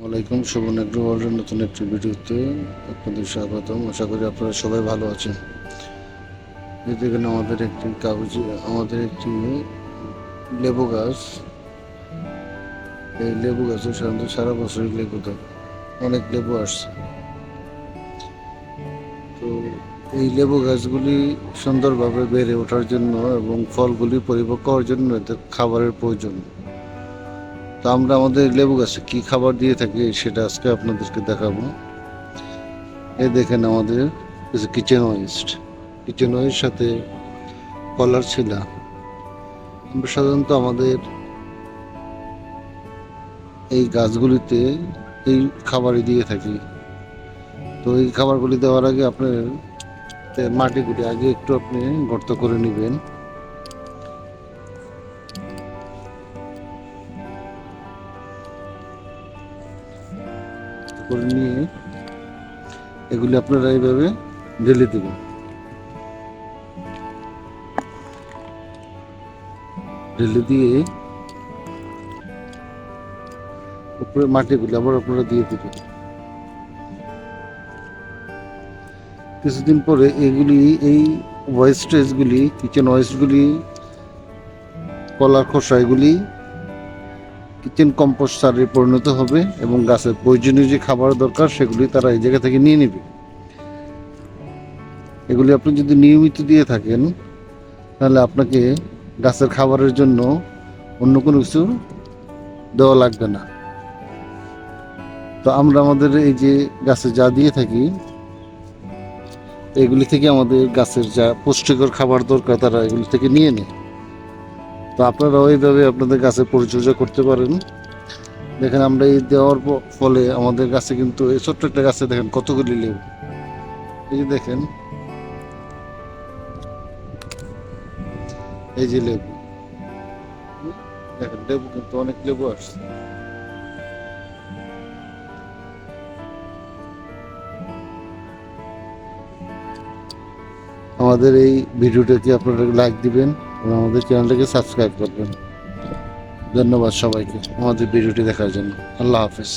ওয়ালাইকুম শুভন এগ্রো ওয়ার্ল্ডের নতুন একটি ভিডিওতে আপনাদের স্বাগতম। আশা করি আপনারা সবাই ভালো আছেন। দেখেন আমাদের একটি কাগজি, আমাদের একটি লেবু গাছ। এই লেবু গাছে সাধারণত সারা বছরই লেবু থাকে অনেক লেবু আসছে। তো এই লেবু গাছগুলি সুন্দরভাবে বেড়ে ওঠার জন্য এবং ফলগুলি পরিপক্ক হওয়ার জন্য এদের খাবারের প্রয়োজন। তো আমরা আমাদের লেবু গাছে কি খাবার দিয়ে থাকি সেটা আজকে আপনাদেরকে দেখাবো। এ দেখেন আমাদের কিচেন ওয়েস্ট কিচেন ওয়েস্ট সাথে কলার ছিলা। আমরা সাধারণত আমাদের এই গাছগুলিতে এই খাবারই দিয়ে থাকি। তো এই খাবারগুলি দেওয়ার আগে আপনার মাটিগুলি আগে একটু আপনি গর্ত করে নেবেন। করে নিয়ে এগুলি আপনারা এইভাবে ঢেলে দেবেন। ঢেলে দিয়ে উপরে মাটিগুলি আবার আপনারা দিয়ে দেবেন। কিছুদিন পরে এগুলি, এই ওয়েস্টেজগুলি কিচেন ওয়েস্টগুলি কলার খোসা এগুলি কিচেন কম্পোস্ট সারে পরিণত হবে এবং গাছের প্রয়োজনীয় যে খাবার দরকার সেগুলি তারা এই জায়গা থেকে নিয়ে নেবে। এগুলি আপনি যদি নিয়মিত দিয়ে থাকেন, তাহলে আপনাকে গাছের খাবারের জন্য অন্য কোনো কিছু দেওয়া লাগবে না। তো আমরা আমাদের এই যে গাছে যা দিয়ে থাকি, এগুলি থেকে আমাদের গাছের যা পুষ্টিকর খাবার দরকার তারা এগুলি থেকে নিয়ে নেয়। তো আপনারা ওইভাবে আপনাদের গাছের পরিচর্যা করতে পারেন। দেখেন আমরা এই দেওয়ার ফলে আমাদের গাছে কিন্তু এই ছোট্ট একটা গাছে দেখেন কতগুলি লেবু। এই যে দেখেন। এই যে লেবু। দেখেন, লেবু কিন্তু অনেক লেবু আসছে। আমাদের এই ভিডিওটাকে আপনারা লাইক দিবেন। আমাদের চ্যানেলটাকে সাবস্ক্রাইব করবেন। ধন্যবাদ সবাইকে আমাদের ভিডিওটি দেখার জন্য। আল্লাহ হাফিজ।